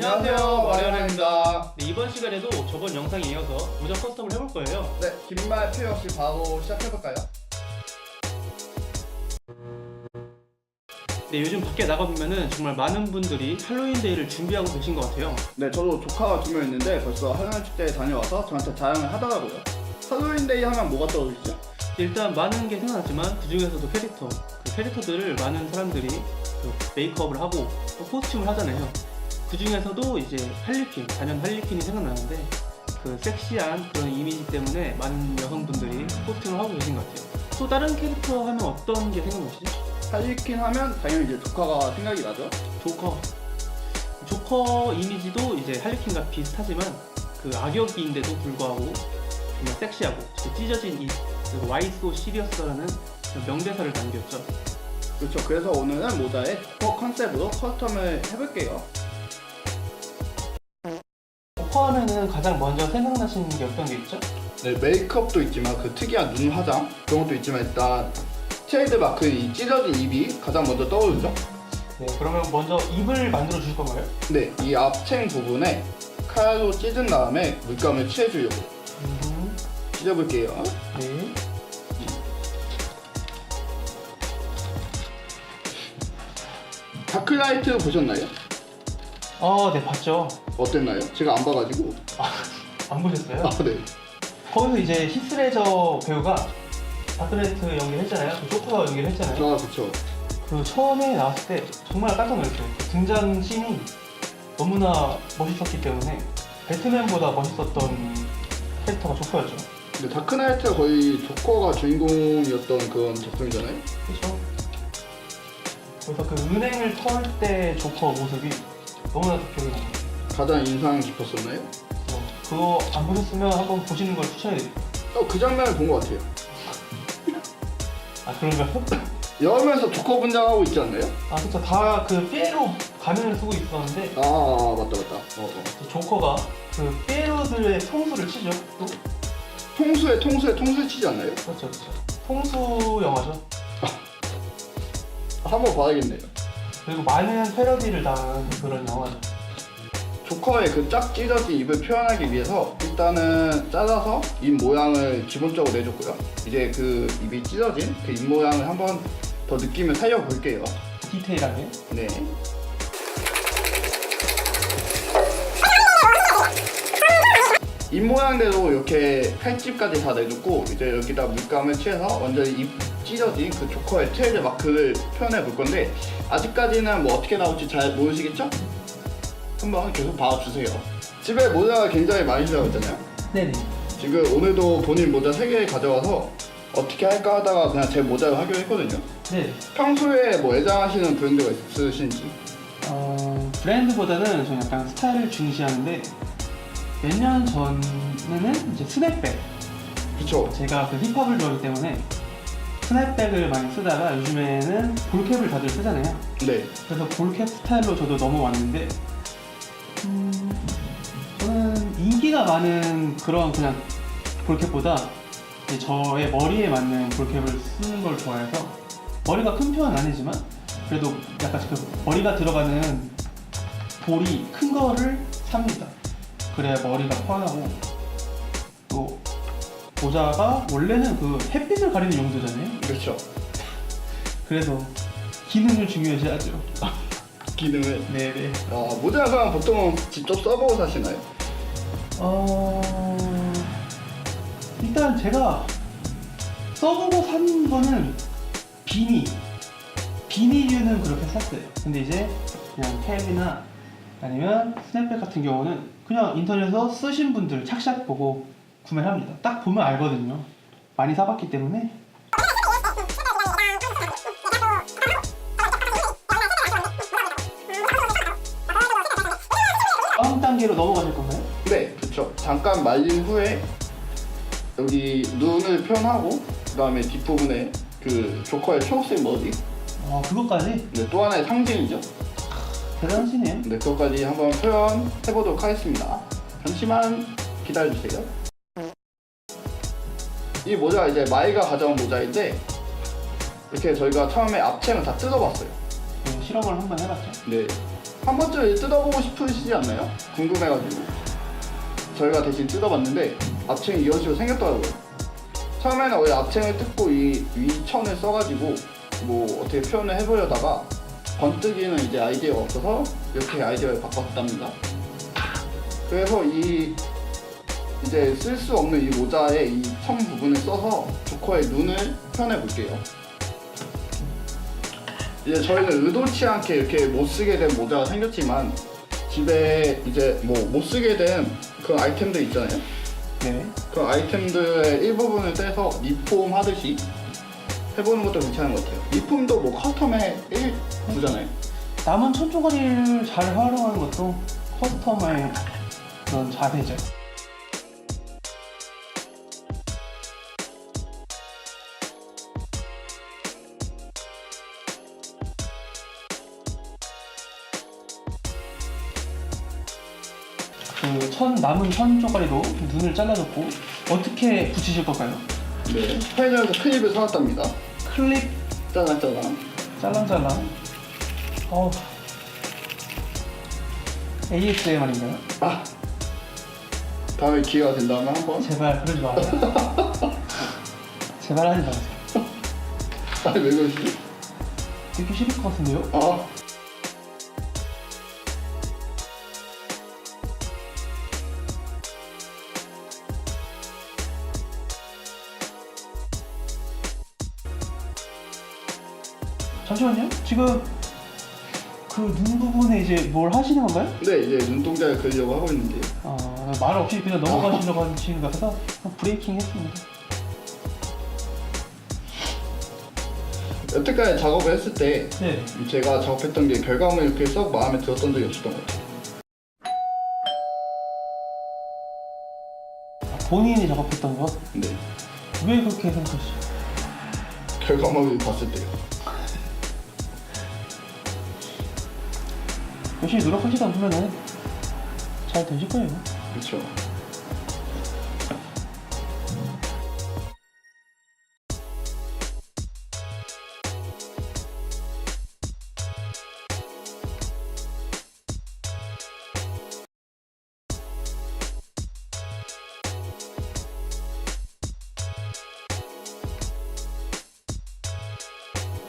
안녕하세요, 마리아나입니다. 네, 이번 시간에도 저번 영상에 이어서 모자 커스텀을 해볼 거예요. 네, 긴말 필요 없이 바로 시작해볼까요? 네, 요즘 밖에 나가보면은 정말 많은 분들이 할로윈데이를 준비하고 계신 것 같아요. 네, 저도 조카가 두 명 있는데 벌써 할로윈 축제에 다녀와서 저한테 자랑을 하더라고요. 할로윈데이 하면 뭐가 떠오르시죠? 일단 많은 게 생각났지만 그 중에서도 캐릭터, 그 캐릭터들을 많은 사람들이 그 메이크업을 하고 또 코스튬을 하잖아요. 그 중에서도 이제 할리퀸, 단연 할리퀸이 생각나는데 그 섹시한 그런 이미지 때문에 많은 여성분들이 코스튬을 하고 계신 것 같아요. 또 다른 캐릭터 하면 어떤 게 생각나시죠? 할리퀸 하면 당연히 이제 조카가 생각이 나죠. 조커. 조커 이미지도 이제 할리퀸과 비슷하지만 그 악역인데도 불구하고 정말 섹시하고 찢어진 이 그리고 Why So Serious라는 명대사를 남겼죠. 그렇죠. 그래서 오늘은 모자에 조커 컨셉으로 커스텀을 해볼게요. 가장 먼저 생각나시는 게 어떤 게 있죠? 네, 메이크업도 있지만 그 특이한 눈 화장 그런 것도 있지만 일단 트레이드 마크 이 찢어진 입이 가장 먼저 떠오르죠. 네, 그러면 먼저 입을 만들어 주실 건가요? 네, 이 앞챙 부분에 칼로 찢은 다음에 물감을 칠해주려고 음, 찢어볼게요. 네. 다크라이트 보셨나요? 어, 네, 봤죠. 어땠나요? 제가 안 봐가지고. 안 보셨어요? 아, 네. 거기서 이제 히스레저 배우가 다크라이트 연기를 했잖아요. 그 조커 연기를 했잖아요. 아, 그쵸. 그 처음에 나왔을 때 정말 깜짝 놀랐어요. 그 등장 씬이 너무나 멋있었기 때문에 배트맨보다 멋있었던 캐릭터가 조커였죠. 근데 다크나이트가 거의 조커가 주인공이었던 그런 작품이잖아요. 그렇죠. 그래서 그 은행을 털 때 조커 모습이 너무나 기억이 납니다. 가장 인상 깊었었나요? 어, 그거 안 보셨으면 한번 보시는 걸 추천해드릴게요. 어, 그 장면을 본 것 같아요. 아 그런가요? 여름에서 조커 분장하고 있지 않나요? 아 그쵸. 다그 삐에로 가면을 쓰고 있었는데 아, 아 맞다, 맞다. 어, 어. 이 조커가 그 삐에로들의 통수를 치죠. 또 통수에, 통수에, 통수 치지 않나요? 그렇죠, 그렇죠. 통수 영화죠. 한번 봐야겠네요. 그리고 많은 패러디를 당한 그런 영화죠. 조커의 그 짝 찢어진 입을 표현하기 위해서 일단은 잘라서 입 모양을 기본적으로 내줬고요. 이제 그 입이 찢어진 그 입 모양을 한번 더 느낌을 살려볼게요. 디테일하게. 네. 입 모양대로 이렇게 칼집까지 다 내줬고 이제 여기다 물감을 칠해서 완전히 입 찢어진 그 조커의 트레이드 마크를 표현해 볼 건데 아직까지는 뭐 어떻게 나올지 잘 모르시겠죠? 한번 계속 봐주세요. 집에 모자가 굉장히 많이 했잖아요. 네네. 지금 오늘도 본인 모자 3개 가져와서 어떻게 할까 하다가 그냥 제 모자를 하기로 했거든요. 네. 평소에 뭐 애장하시는 브랜드가 있으신지 어, 브랜드보다는 저는 약간 스타일을 중시하는데 몇 년 전에는 이제 스냅백. 그쵸? 제가 그 힙합을 좋아하기 때문에 스냅백을 많이 쓰다가 요즘에는 볼캡을 다들 쓰잖아요. 네. 그래서 볼캡 스타일로 저도 넘어왔는데 음, 저는 인기가 많은 그런 그냥 볼캡보다 이제 저의 머리에 맞는 볼캡을 쓰는 걸 좋아해서 머리가 큰 편은 아니지만 그래도 약간 그 머리가 들어가는 볼이 큰 거를 삽니다. 그래야 머리가 편하고 또 모자가 원래는 그 햇빛을 가리는 용도잖아요. 그렇죠. 그래서 기능을 중요시하죠. 기능을. 네네. 아, 모자가 보통 직접 써보고 사시나요? 어 일단 제가 써보고 산 거는 비니 비니류는 그렇게 샀어요. 근데 이제 그냥 캡이나 아니면 스냅백 같은 경우는 그냥 인터넷에서 쓰신 분들 착샷 보고 구매를 합니다. 딱 보면 알거든요. 많이 사봤기 때문에 다음 단계로 넘어가실 건가요? 네, 그렇죠. 잠깐 말린 후에 여기 눈을 표현하고 그 다음에 뒷부분에 그 조커의 초록색 머리 아 그것까지 네, 또 하나의 상징이죠. 대단하시네요. 네, 그것까지 한번 표현해 보도록 하겠습니다. 잠시만 기다려주세요. 이 모자 이제 마이가 가져온 모자인데 이렇게 저희가 처음에 앞채는 다 뜯어봤어요. 네, 실험을 한번 해봤죠. 네. 한 번쯤 뜯어보고 싶으시지 않나요? 궁금해가지고 저희가 대신 뜯어봤는데 앞층이 이런 식으로 생겼더라고요 처음에는 원래 앞층을 뜯고 이 위천을 써가지고 뭐 어떻게 표현을 해보려다가 번뜨기는 이제 아이디어가 없어서 이렇게 아이디어를 바꿨답니다 그래서 이 이제 쓸 수 없는 이 모자의 이 청 부분을 써서 조커의 눈을 표현해 볼게요 이제 저희는 의도치 않게 이렇게 못 쓰게 된 모자가 생겼지만 집에 이제 뭐 못 쓰게 된 그런 아이템들 있잖아요. 네. 그 아이템들의 일부분을 떼서 리폼 하듯이 해보는 것도 괜찮은 것 같아요. 리폼도 뭐일 부잖아요. 남은 천조가리를 잘 활용하는 것도 커스텀의 그런 자세죠. 그 천, 남은 천 조가리로 눈을 잘라줬고 어떻게 붙이실 건가요? 네. 편의점에서 클립을 사왔답니다. 클립 짜잔짜잔. 짤랑짤랑 어 ASMR인가요? 아. 다음에 기회가 된다면 한번. 제발 그러지 마세요 제발 하지 마세요 아니 왜 그러시지? 듣기 싫을 것 같은데요? 아. 잠시만요 지금 그 눈 부분에 이제 뭘 하시는 건가요? 네 이제 눈동자를 그리려고 하고 있는데 어, 말 없이 그냥 넘어가시려고 하시는 것 같아서 브레이킹 했습니다 여태까지 작업을 했을 때 네 제가 작업했던 게 결과물이 이렇게 썩 마음에 들었던 적이 없었던 것 같아요. 본인이 작업했던 거왜 네. 그렇게 생각하시죠? 결과물을 봤을 때요. 열심히 노력하시다 보면은 잘 되실 거예요 그렇죠.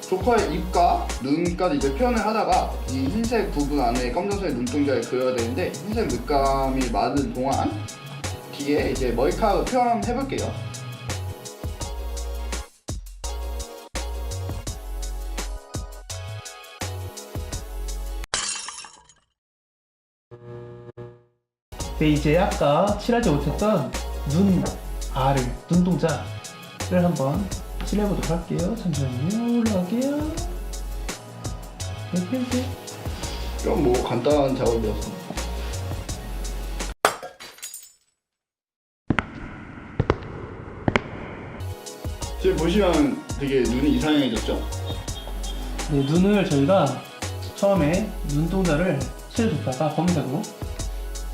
조커의 입과 눈까지 이제 표현을 하다가 이 흰색 부분 안에 검정색 눈동자를 그려야 되는데 흰색 물감이 마른 동안 뒤에 이제 머리카락을 표현해 볼게요. 네, 이제 아까 칠하지 못했던 눈 알을, 눈동자를 한번 칠해보도록 할게요. 잠시만요. 이건 뭐 간단한 작업이어서. 지금 보시면 되게 눈이 이상해졌죠? 네, 눈을 저희가 처음에 눈동자를 칠해줬다가 검은색으로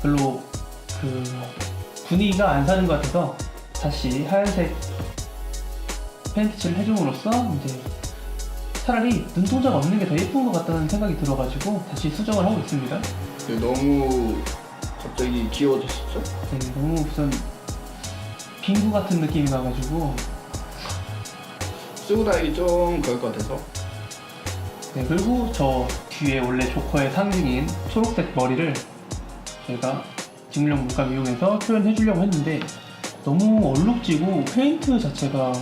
별로 그 분위기가 안 사는 것 같아서 다시 하얀색 페인트 칠을 해줌으로써 이제 차라리 눈동자가 없는 게 더 예쁜 것 같다는 생각이 들어가지고 다시 수정을 하고 있습니다. 네, 너무 갑자기 귀여워졌었죠? 네, 너무 무슨 빙구 같은 느낌이 나가지고 쓰고 다니기 좀 그럴 것 같아서. 네, 그리고 저 뒤에 원래 조커의 상징인 초록색 머리를 제가 직물용 물감 이용해서 표현해 주려고 했는데 너무 얼룩지고 페인트 자체가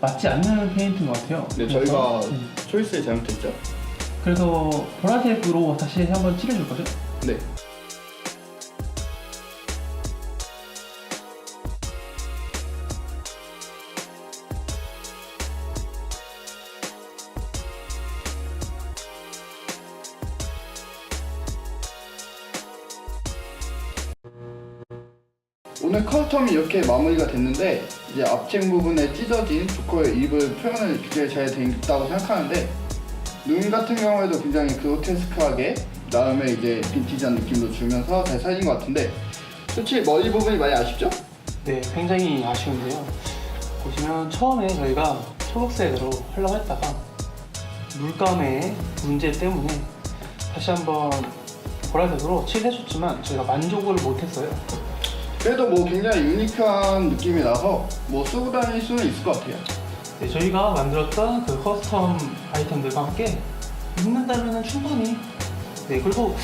맞지 않는 페인트인 것 같아요. 네, 그래서, 저희가 네, 초이스에 잘못했죠? 그래서 보라색으로 다시 한번 칠해줄 거죠? 네. 오늘 커스텀이 이렇게 마무리가 됐는데 이제 앞층 부분에 찢어진 조커의 입을 표현을 굉장히 잘 됐다고 생각하는데 눈 같은 경우에도 굉장히 그로테스크하게 나름의 이제 빈티지한 느낌도 주면서 잘 살린 것 같은데 솔직히 머리 부분이 많이 아쉽죠? 네, 굉장히 아쉬운데요. 보시면 처음에 저희가 초록색으로 하려고 했다가 물감의 문제 때문에 다시 한번 보라색으로 칠해줬지만 저희가 만족을 못했어요. 그래도 뭐 굉장히 유니크한 느낌이 나서 뭐 쓰고 다닐 수는 있을 것 같아요. 네, 저희가 만들었던 그 커스텀 아이템들과 함께 입는다면 충분히 네 그리고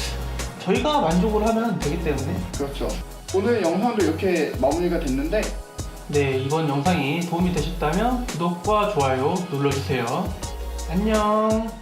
저희가 만족을 하면 되기 때문에 그렇죠. 오늘 영상도 이렇게 마무리가 됐는데 네 이번 영상이 도움이 되셨다면 구독과 좋아요 눌러주세요 안녕